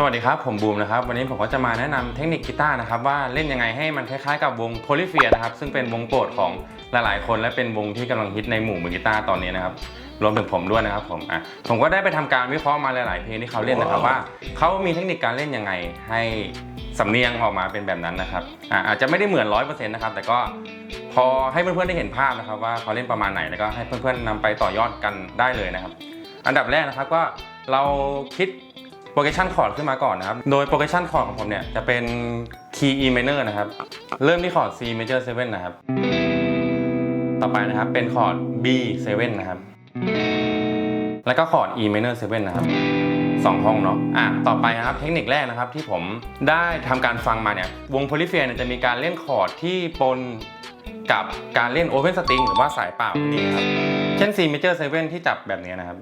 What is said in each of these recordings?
สวัสดีครับ ผมบูมนะครับ วันนี้ผมก็จะมาแนะนำเทคนิคกีตาร์นะครับ ว่าเล่นยังไงให้มันคล้ายๆกับวงโพลิเฟียนะครับ ซึ่งเป็นวงโปรดของหลายๆ คนและเป็นวงที่กำลังฮิตในหมู่มือกีตาร์ตอนนี้นะครับรวมถึงผมด้วยนะครับผมอะผมก็ได้ไปทำการวิเคราะห์มาหลายๆเพลงที่เขาเล่นนะครับว่าเขามีเทคนิคการเล่นยังไงให้สำเนียงออกมาเป็นแบบนั้นนะครับอะอาจจะไม่ได้เหมือนร้อยเปอร์เซ็นต์นะครับแต่ก็พอให้เพื่อนๆได้เห็นภาพนะครับ ว่าเขาเล่นประมาณไหนแล้วก็ให้เพื่อนๆนำไปต่อยอดกันได้เลยนะครับ อันดับแรกนะครับก็เราคิด progression chord ขึ้นมาก่อนนะครับ โดย progression chord ของผมเนี่ยจะเป็น key E minor นะครับ เริ่มที่คอร์ด C major 7 นะครับ ต่อไปนะครับเป็นคอร์ด B 7 นะครับ แล้วก็คอร์ด E minor 7 นะครับสองห้องเนาะ อะ ต่อไปนะครับ เทคนิคแรกนะครับที่ผมได้ทำการฟังมาเนี่ย วงโพลิเฟียเนี่ยจะมีการเล่นคอร์ดที่ปนกับการเล่น open string หรือว่าสายเปล่านี่ครับ เช่น C major 7ที่จับแบบนี้นะครับ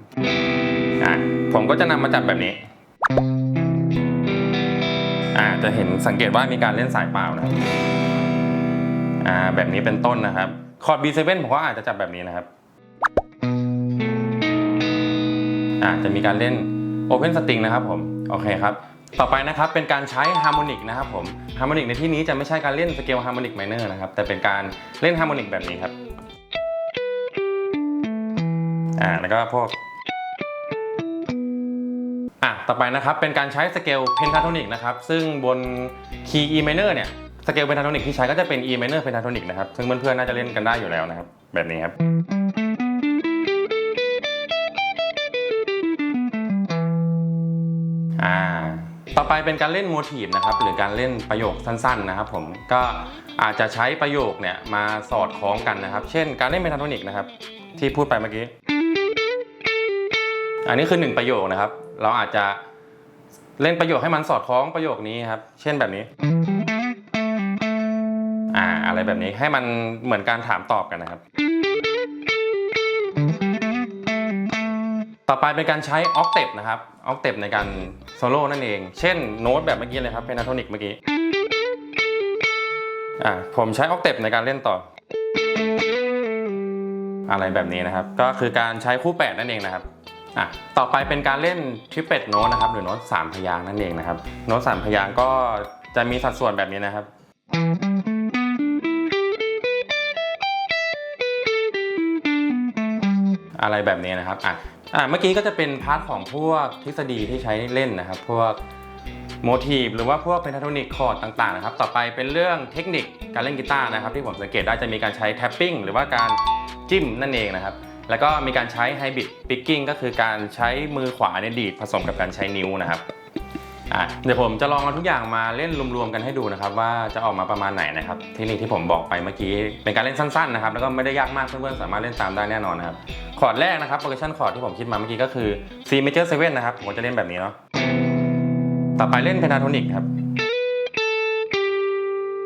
อะ ผมก็จะนำมาจับแบบนี้ อ่าจะเห็นสังเกตว่ามีการเล่นสายเปล่านะครับอ่าแบบนี้เป็นต้นนะครับ คอร์ด B7 ผมก็อาจจะจับแบบนี้นะครับอ่าจะมีการเล่น Open String นะครับผมโอเคครับต่อไปนะครับเป็นการใช้ฮาร์โมนิกนะครับผมฮาร์โมนิกในที่นี้จะไม่ใช่การเล่นสเกลฮาร์โมนิกไมเนอร์นะครับแต่เป็นการเล่นฮาร์โมนิกแบบนี้ครับอ่าแล้วก็พวกอะ ต่อไปนะครับเป็นการใช้สเกลเพนทาโทนิกนะครับซึ่งบนคีย์ E minor เนี่ยสเกลเพนทาโทนิกที่ใช้ก็จะเป็น E minor เพนทาโทนิกนะครับซึ่งเพื่อนๆน่าจะเล่นกันได้อยู่แล้วนะครับแบบนี้ครับอ่าต่อไปเป็นการเล่นโมทีฟนะครับหรือการเล่นประโยคสั้นๆนะครับผมก็อาจจะใช้ประโยคเนี่ยมาสอดคล้องกันนะครับ เช่น การเล่นเพนทาโทนิกนะครับที่พูดไปเมื่อกี้ อันนี้คือหนึ่งประโยคนะครับ เราอาจจะเล่นประโยคให้มันสอดคล้องประโยคนี้ครับ เช่นแบบนี้ อ่า อะไรแบบนี้ให้มันเหมือนการถามตอบกันนะครับ ต่อไปเป็นการใช้ออกเทปนะครับออกเทปในการโซโล่นั่นเอง เช่นโน้ตแบบเมื่อกี้เลยครับเพนาโทนิกเมื่อกี้ อ่า ผมใช้ออกเทปในการเล่นต่อ อะไรแบบนี้นะครับ ก็คือการใช้คู่แปดนั่นเองนะครับ อะต่อไปเป็นการเล่นทริปเปิลโน้ตนะครับ หรือโน้ตสามพยางนั่นเองนะครับ โน้ตสามพยางก็จะมีสัดส่วนแบบนี้นะครับอะไรแบบนี้นะครับอะอะเมื่อกี้ก็จะเป็นพาร์ทของพวกทฤษฎีที่ใช้เล่นนะครับ พวกโมทีฟหรือว่าพวกเพนทาโทนิกคอร์ดต่างๆนะครับ ต่อไปเป็นเรื่องเทคนิคการเล่นกีตาร์นะครับ ที่ผมสังเกตได้จะมีการใช้แท็ปปิ้งหรือว่าการจิ้มนั่นเองนะครับ แล้วก็มีการใช้ไฮบริดปิกกิ้งก็คือการใช้มือขวาเนี่ยดีดผสมกับการใช้นิ้วนะครับอะเดี๋ยวผมจะลองเอาทุกอย่างมาเล่นรวมๆกันให้ดูนะครับ ว่าจะออกมาประมาณไหนนะครับเทคนิคที่ผมบอกไปเมื่อกี้เป็นการเล่นสั้นๆนะครับแล้วก็ไม่ได้ยากมากเพื่อนๆสามารถเล่นตามได้แน่นอนนะครับคอร์ดแรกนะครับ progression chord ที่ผมคิดมาเมื่อกี้ก็คือ C major 7นะครับผมจะเล่นแบบนี้เนาะต่อไปเล่น pentatonic ครับ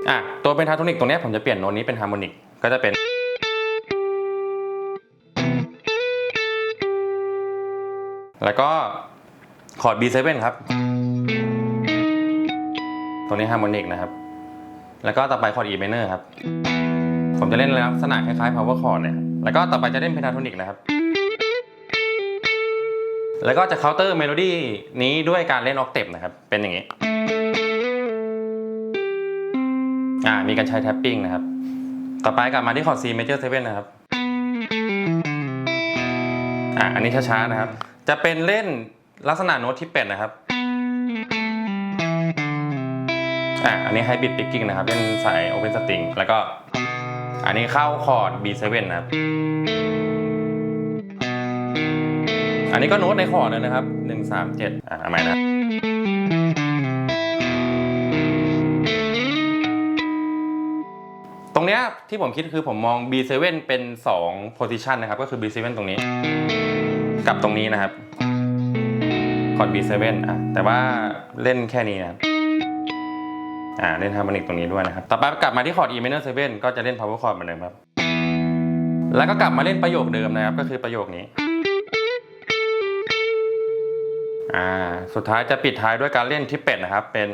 อะตัว pentatonic ตรงนี้ผมจะเปลี่ยนโน้ตนี้เป็น harmonic ก็จะเป็น แล้วก็คอร์ด B7 ครับ ตรงนี้ harmonic นะครับ แล้วก็ต่อไปคอร์ด E minor ครับ ผมจะเล่นลักษณะคล้ายๆ power chord เนี่ย แล้วก็ต่อไปจะเล่น pentatonic นะครับ แล้วก็จะ counter melody นี้ด้วยการเล่น octave นะครับ เป็นอย่างนี้ อ่า มีการใช้ tapping นะครับ ต่อไปกลับมาที่คอร์ด C major 7นะครับ อ่าอันนี้ช้าๆนะครับ จะเป็นเล่นลักษณะโน้ตที่เป็ดนะครับอ่าอันนี้ hybrid picking นะครับ เล่นสาย open string แล้วก็ อันนี้เข้าคอร์ด B7 นะครับ อันนี้ก็โน้ตในคอร์ดเลยนะครับ 1 3 7 อ่าทำไมนะตรงเนี้ยที่ผมคิดคือผมมอง B7 เป็น 2 position นะครับ ก็คือ B7 ตรงนี้ กับตรงนี้นะครับ คอร์ด B7 อะแต่ว่าเล่นแค่นี้นะครับอ่าเล่นฮาร์โมนิกตรงนี้ด้วยนะครับ ต่อไปกลับมาที่คอร์ด E minor 7ก็จะเล่น power chord เหมือนเดิมครับ แล้วก็กลับมาเล่นประโยคเดิมนะครับ ก็คือประโยคนี้ อ่า สุดท้ายจะปิดท้ายด้วยการเล่นทิปเป็ดนะครับ เป็น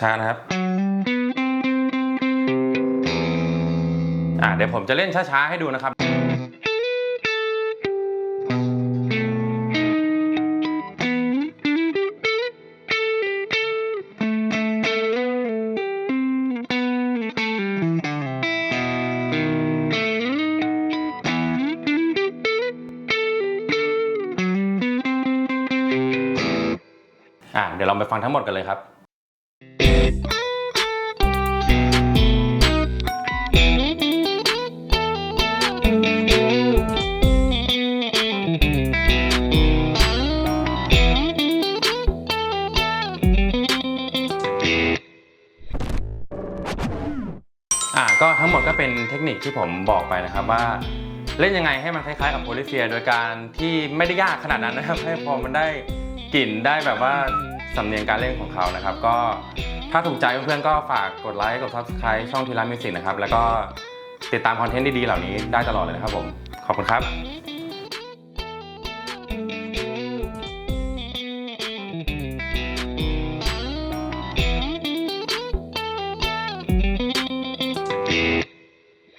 ช้าๆนะครับ่าเดี๋ยวผมจะเล่นช้าๆให้ดูนะครับอ่าเดี๋ยวเราไปฟังทั้งหมดกันเลยครับ อะก็ทั้งหมดก็เป็นเทคนิคที่ผมบอกไปนะครับว่าเล่นยังไงให้มันคล้ายๆกับโพลิเฟีย โดยการที่ไม่ได้ยากขนาดนั้นนะครับ ให้พอมันได้กลิ่นได้แบบว่าสำเนียงการเล่นของเขานะครับ ก็ถ้าถูกใจเพื่อนๆก็ฝากกดไลค์กด subscribe ช่องทีละมิวสิกนะครับ แล้วก็ติดตามคอนเทนต์ดีๆเหล่านี้ได้ตลอดเลยนะครับผม ขอบคุณครับ